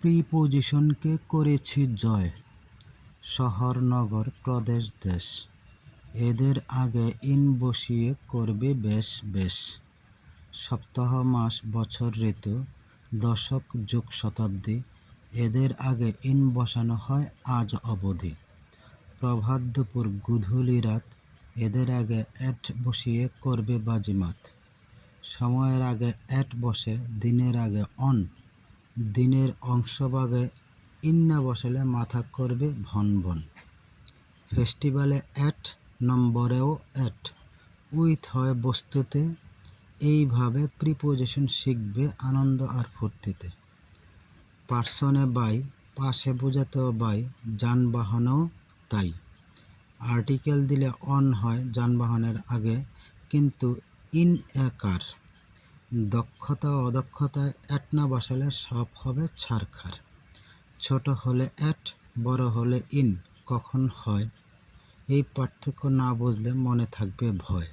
প্রিপোজিশনকে করেছি জয়। শহর, নগর, প্রদেশ, দেশ। এদের আগে ইন বসিয়ে করবে বেশ বেশ। সপ্তাহ, মাস, বছর, ঋতু, দশক, যুগ, শতাব্দী, এদের আগে ইন বসানো হয় আজ অবধি। প্রভাত দুপুর, গুধূলি রাত, এদের আগে অ্যাট বসিয়ে করবে বাজিমাত। সময়ের আগে অ্যাট বসে, দিনের আগে অন। দিনের অংশভাগে ইন্না বসালে মাথা করবে ভন ভন। ফেস্টিভ্যালে অ্যাট, নম্বরেও অ্যাট। উইথ হয় বস্তুতে, এইভাবে প্রিপোজিশন শিখবে আনন্দ আর ফুর্তিতে। পার্সনে বাই, পাশে বোঝাতেও বাই, যানবাহনেও তাই। আর্টিকেল দিলে অন হয় যানবাহনের আগে, কিন্তু ইন এ কার। দক্ষতা ও অদক্ষতায় অ্যাট না বসালে সব হবে ছারখার। ছোট হলে অ্যাট বড় হলে ইন, কখন হয়? এই পার্থক্য না বুঝলে মনে থাকবে ভয়।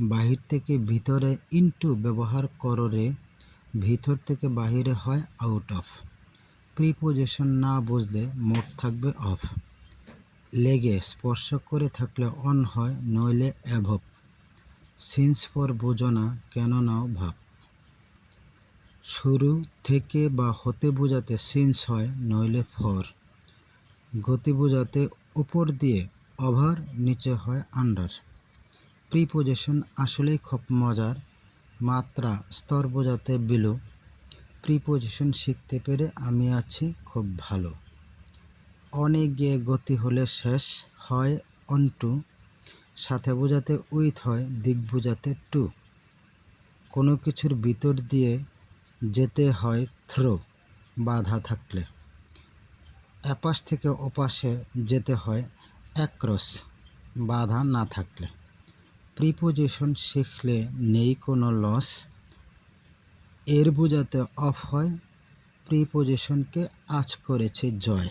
বাহির থেকে ভিতরে ইনটু ব্যবহার করো রে, ভিতর থেকে বাহিরে হয় আউট অফ প্রিপোজিশন না বুঝলে মোট থাকবে অফ লেগে স্পর্শ করে থাকলে অন হয়, নইলে অ্যাভব সিন্স পর বোঝো না কেন নাও ভাব। শুরু থেকে বা হতে বোঝাতে সিন্স হয়, নইলে ফর। গতি বোঝাতে উপর দিয়ে, ওভার, নিচে হয়, আন্ডার। প্রিপোজিশন আসলেই খুব মজার। মাত্রা, স্তর বোঝাতে বিলো। প্রিপোজিশন শিখতে পেরে আমি আছি খুব ভালো। অনেক গিয়ে গতি হলে শেষ হয়, অন্টু। সাথে বোঝাতে উইথ হয়, দিক বোঝাতে টু। কোনো কিছুর ভিতর দিয়ে যেতে হয় থ্রো, বাধা থাকলে। এপাশ থেকে ওপাশে যেতে হয় অ্যাক্রস, বাধা না থাকলে। প্রিপোজিশন শিখলে নেই কোনো লস। এর বোঝাতে অফ হয়, প্রিপোজিশনকে আজ করেছে জয়।